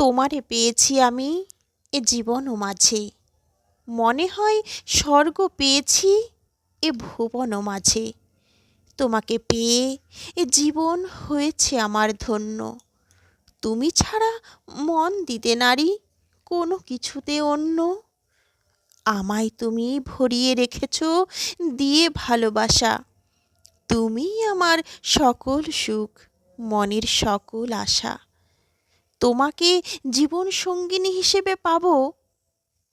তোমারে পেয়েছি আমি, এ জীবন ও মাঝে। মনে হয় স্বর্গ পেয়েছি, এ ভুবন মাঝে। তোমাকে পেয়ে এ জীবন হয়েছে আমার ধন্য। তুমি ছাড়া মন দিতে নারী, কোনো কিছুতে অন্য। আমায় তুমি ভরিয়ে রেখেছ, দিয়ে ভালোবাসা। তুমিই আমার সকল সুখ, মনের সকল আশা। তোমাকে জীবন সঙ্গিনী হিসেবে পাব?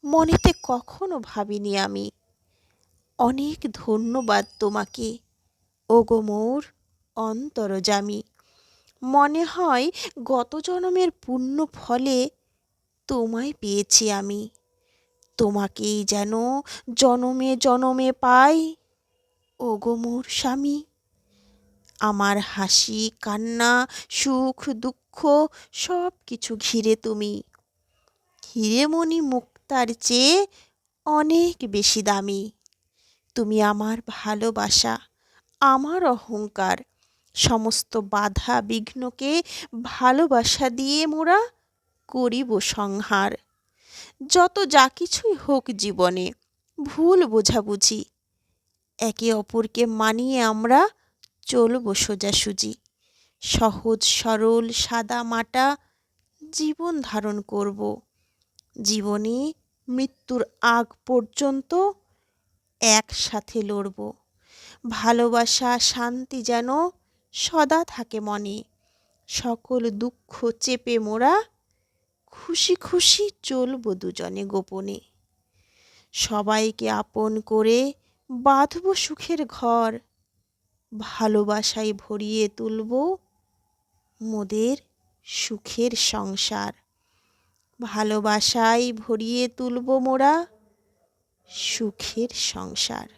মনেতে কখনো ভাবিনি আমি। অনেক ধন্যবাদ তোমাকে। ওগো মোর অন্তরজামী। মনে হয় গত জনমের পুণ্য ফলে তোমায় পেয়েছি আমি। তোমাকেই যেন জনমে জনমে পাই, ওগো মোর স্বামী। আমার হাসি, কান্না, সুখ দুঃখ সব কিছু ঘিরে তুমি। হিরেমণি মুক্তার চেয়ে অনেক বেশি দামি। তুমি আমার ভালোবাসা, আমার অহংকার, সমস্ত বাধা বিঘ্নকে ভালোবাসা দিয়ে মোরা করিব সংহার। যত যা কিছুই হোক জীবনে ভুল বোঝাবুঝি, একে অপরকে মানিয়ে আমরা চলব সোজাসুজি। সহজ, সরল, সাদা, মাটা জীবন ধারণ করব। জীবনে মৃত্যুর আগ পর্যন্ত একসাথে লড়ব। ভালোবাসা, শান্তি যেন সদা থাকে মনে। সকল দুঃখ চেপে মোরা খুশি খুশি চলব দুজনে গোপনে। সবাইকে আপন করে বাঁধব সুখের ঘর। ভালোবাসায় ভরিয়ে তুলব মোদের সুখের সংসার। ভালোবাসায় ভরিয়ে তুলব মোরা সুখের সংসার।